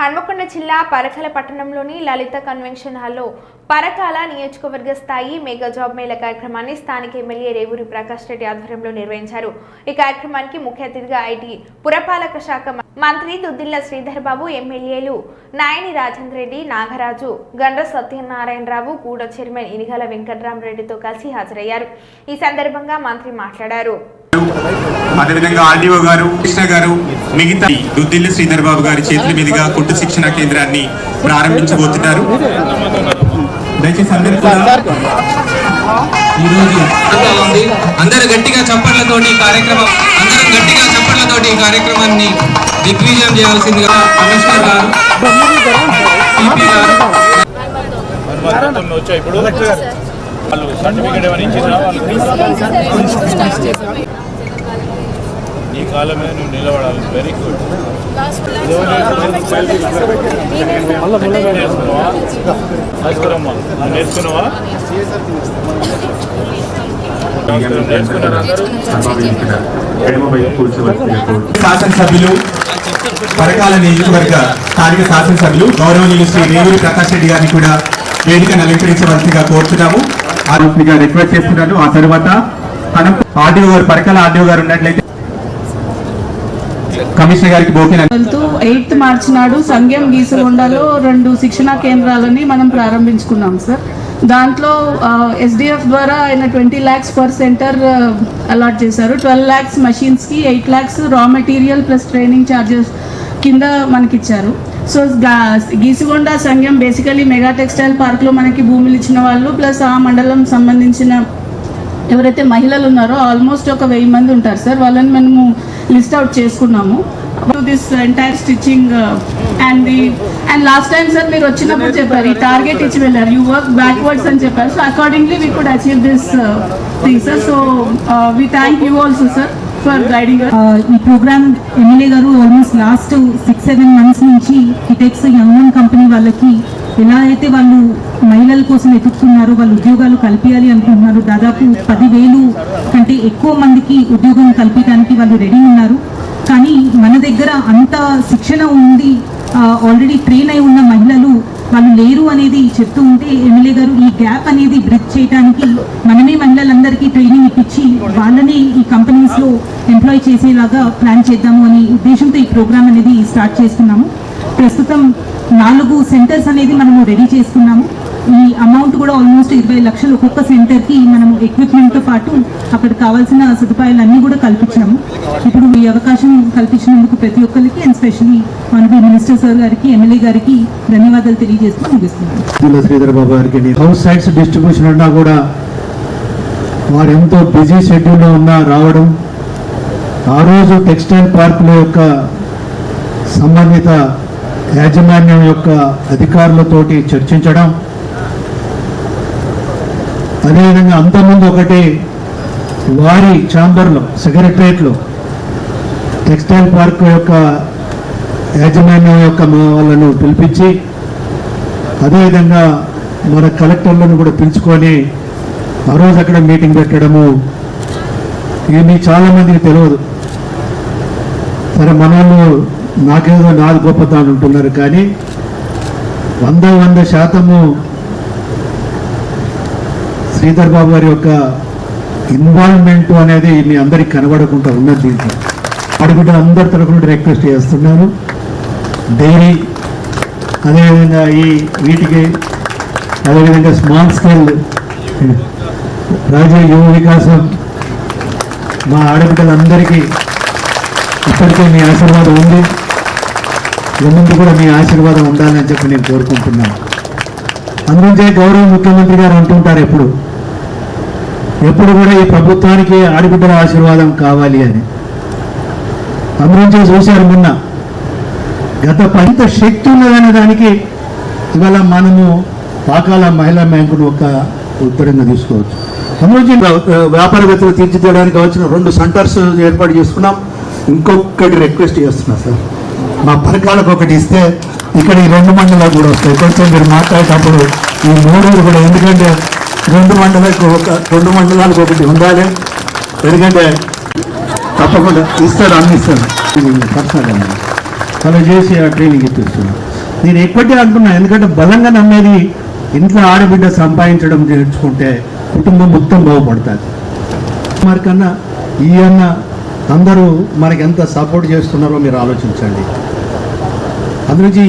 హన్మకొండ జిల్లా పరకల పట్టణంలోని లలిత కన్వెన్షన్ హాల్లో పరకాల నియోజకవర్గ స్థాయి మెగా జాబ్ మేళ కార్యక్రమాన్ని స్థానిక ఎమ్మెల్యే రేవూరి ప్రకాష్ రెడ్డి ఆధ్వర్యంలో నిర్వహించారు. ఈ కార్యక్రమానికి ముఖ్య అతిథిగా ఐటీ పురపాలక శాఖ మంత్రి దుద్దిల్ల శ్రీధర్ బాబు ఎమ్మెల్యేలు నాయని రాజేంద్ర రెడ్డి నాగరాజు గండ్ర సత్యనారాయణరావు కూడా చైర్మన్ ఇనిగల వెంకట్రామరెడ్డితో కలిసి హాజరయ్యారు. ఈ సందర్భంగా మంత్రి మాట్లాడారు. అదేవిధంగా ఆర్డీఓ గారు కృష్ణ గారు మిగతా దుద్దిల్లి శ్రీధర్ బాబు గారి చేతుల మీదుగా కుట్టు శిక్షణ కేంద్రాన్ని ప్రారంభించబోతున్నారు. దయచేసి అందరూ కూడా ఈరోజు అందరు గట్టిగా చప్పట్లతోటి కార్యక్రమం అందరం గట్టిగా చప్పట్లతోటి ఈ కార్యక్రమాన్ని దిగ్విజయం చేయాల్సిందిగా కమిషనర్ గారు ఇప్పుడు వాళ్ళు సర్టిఫికేట్ ఏమైనా ఇచ్చిందా వాళ్ళకి ఈ కాలం మీద నువ్వు నిలబడాలి. Very good నేర్చుకున్నావా? నేర్చుకున్నావా శాసనసభ్యులు పరకాల నియోజకవర్గ స్థానిక శాసనసభ్యులు గౌరవనీయులు శ్రీ రేవూరి ప్రకాష్ రెడ్డి గారిని కూడా వేదికను అలంకరించవలసిందిగా కోరుతున్నాము రిక్వెస్ట్ చేస్తున్నాను. ఆ తర్వాత మనం ఆర్డీఓ గారు పరకాల ఆర్డీఓ గారు ఉన్నట్లయితే కమిషనర్ గారికి బోకిన వెళ్తూ ఎయిత్ మార్చ్ నాడు సంఘం గీసగొండలో రెండు శిక్షణా కేంద్రాలని మనం ప్రారంభించుకున్నాం సార్. దాంట్లో ఎస్డిఎఫ్ ద్వారా ఆయన twenty lakhs per centre allot చేశారు. Twelve lakhs మషిన్స్కి eight lakhs raw material plus training charges కింద మనకిచ్చారు. సో గీసుగొండ సంఘం బేసికలీ మెగా టెక్స్టైల్ పార్క్లో మనకి భూములు ఇచ్చిన వాళ్ళు ప్లస్ ఆ మండలం సంబంధించిన ఎవరైతే మహిళలు ఉన్నారో ఆల్మోస్ట్ ఒక వెయ్యి మంది ఉంటారు సార్. వాళ్ళని మనము లిస్ట్ అవుట్ చేసుకున్నాము. This entire stitching and the and last time sir మీరు వచ్చినప్పుడు చెప్పారు ఈ టార్గెట్ ఇచ్చి వెళ్ళారు. యూ వర్క్ బ్యాక్వర్డ్స్ అని చెప్పారు. So accordingly we could achieve this thing sir so we thank you also sir for guiding ఈ ప్రోగ్రామ్ ఎమ్మెల్యే గారు almost last six seven months నుంచి హిటెక్స్ యంగ్ కంపెనీ వాళ్ళకి ఎలా అయితే వాళ్ళు మహిళల కోసం ఎదుగుతున్నారో వాళ్ళు ఉద్యోగాలు కల్పించాలి అనుకుంటున్నారు దాదాపు పదివేలు కంటే ఎక్కువ మందికి ఉద్యోగం కల్పించడానికి వాళ్ళు రెడీ ఉన్నారు. కానీ మన దగ్గర అంత శిక్షణ ఉంది ఆల్రెడీ ట్రైన్ అయి ఉన్న మహిళలు వాళ్ళు లేరు అనేది చెప్తూ ఉంటే ఎమ్మెల్యే గారు ఈ గ్యాప్ అనేది బ్రిడ్జ్ చేయడానికి మనమే మహిళలందరికీ ట్రైనింగ్ ఇప్పించి వాళ్ళని ఈ కంపెనీస్లో ఎంప్లాయ్ చేసేలాగా ప్లాన్ చేద్దాము అనే ఉద్దేశంతో ఈ ప్రోగ్రామ్ అనేది స్టార్ట్ చేస్తున్నాము. ప్రస్తుతం నాలుగు సెంటర్స్ అనేది మనము రెడీ చేసుకున్నాము. ఈ అమౌంట్ కూడా ఆల్మోస్ట్ ఇరవై లక్షలు ఒక్కొక్క సెంటర్కి మనము ఎక్విప్మెంట్తో పాటు అక్కడ కావాల్సిన సదుపాయాలన్నీ కూడా కల్పించాము. ఇప్పుడు ఈ అవకాశం కల్పించినందుకు ప్రతి ఒక్కరికి అండ్ స్పెషలీ మనకి మినిస్టర్ సార్ గారికి ఎమ్మెల్యే గారికి ధన్యవాదాలు తెలియజేస్తూ ముగిస్తున్నాను. శ్రీధర్ బాబు గారికి హౌస్ సైట్స్ డిస్ట్రిబ్యూషన్ ఉన్నా కూడా వారు ఎంతో బిజీ షెడ్యూల్లో ఉన్నా రావడం ఆ రోజు టెక్స్టైల్ పార్కుల యొక్క సంబంధిత యాజమాన్యం యొక్క అధికారులతోటి చర్చించడం. అదేవిధంగా అంతకుముందు ఒకటి వారి ఛాంబర్లో సెక్రటరియట్లో టెక్స్టైల్ పార్క్ యొక్క యాజమాన్యం యొక్క మా వాళ్ళను పిలిపించి అదేవిధంగా మన కలెక్టర్లను కూడా పిలుచుకొని ఆ రోజు అక్కడ మీటింగ్ పెట్టడము ఇవన్నీ చాలామందికి చాలా మందికి తెలియదు. సరే మన నాకేదో నాది గొప్పతనం ఉంటున్నారు కానీ వంద వంద శాతము శ్రీధర్ బాబు గారి యొక్క ఇన్వాల్వ్మెంట్ అనేది మీ అందరికి కనబడకుండా ఉన్నది దీంట్లో. అడుగుట అందరి తరఫున రిక్వెస్ట్ చేస్తున్నాను. డైరీ అదేవిధంగా ఈ వీటికి అదేవిధంగా స్మాల్ స్కేల్ రాజ్య యువ వికాసం మా ఆడబిడ్డలందరికీ ఇప్పటికే మీ ఆశీర్వాదం ఉంది. ముందు కూడా మీ ఆశీర్వాదం ఉండాలని చెప్పి నేను కోరుకుంటున్నాను. అందుకే గౌరవ ముఖ్యమంత్రి గారు అంటుంటారు ఎప్పుడు? ఎప్పుడు కూడా ఈ ప్రభుత్వానికి ఆడబిడ్డల ఆశీర్వాదం కావాలి అని. అందులోంచే చూశారు మొన్న. గత పంత శక్తి ఉన్నదనే దానికి ఇవాళ మనము పాకాల మహిళా బ్యాంకును ఒక ఉత్తరంగా తీసుకోవచ్చు. అందులో వ్యాపారవేత్తలు తీర్చిదిద్దడానికి వచ్చిన రెండు సెంటర్స్ ఏర్పాటు చేసుకున్నాం. ఇంకొకటి రిక్వెస్ట్ చేస్తున్నా సార్. మా పథకాలకు ఒకటి ఇస్తే ఇక్కడ ఈ రెండు మండలాలు కూడా వస్తాయి. కొంచెం మీరు మాట్లాడేటప్పుడు ఈ మూడు కూడా ఎందుకంటే రెండు మండలకు ఒక రెండు మండలాలకు ఒకటి ఉండాలి. ఎందుకంటే తప్పకుండా ఇస్తాడు అన్ని ఇస్తాడు. ఇది పర్సనల్ అలా చేసి ఆ ట్రైనింగ్ ఇప్పిస్తున్నాను నేను ఎప్పటి అనుకున్నా ఎందుకంటే బలంగా నమ్మేది ఇంట్లో ఆడబిడ్డ సంపాదించడం నేర్చుకుంటే కుటుంబం మొత్తం బాగుపడుతుంది. మరి కన్నా ఈ అన్న అందరూ మనకి ఎంత సపోర్ట్ చేస్తున్నారో మీరు ఆలోచించండి. అందునుంచి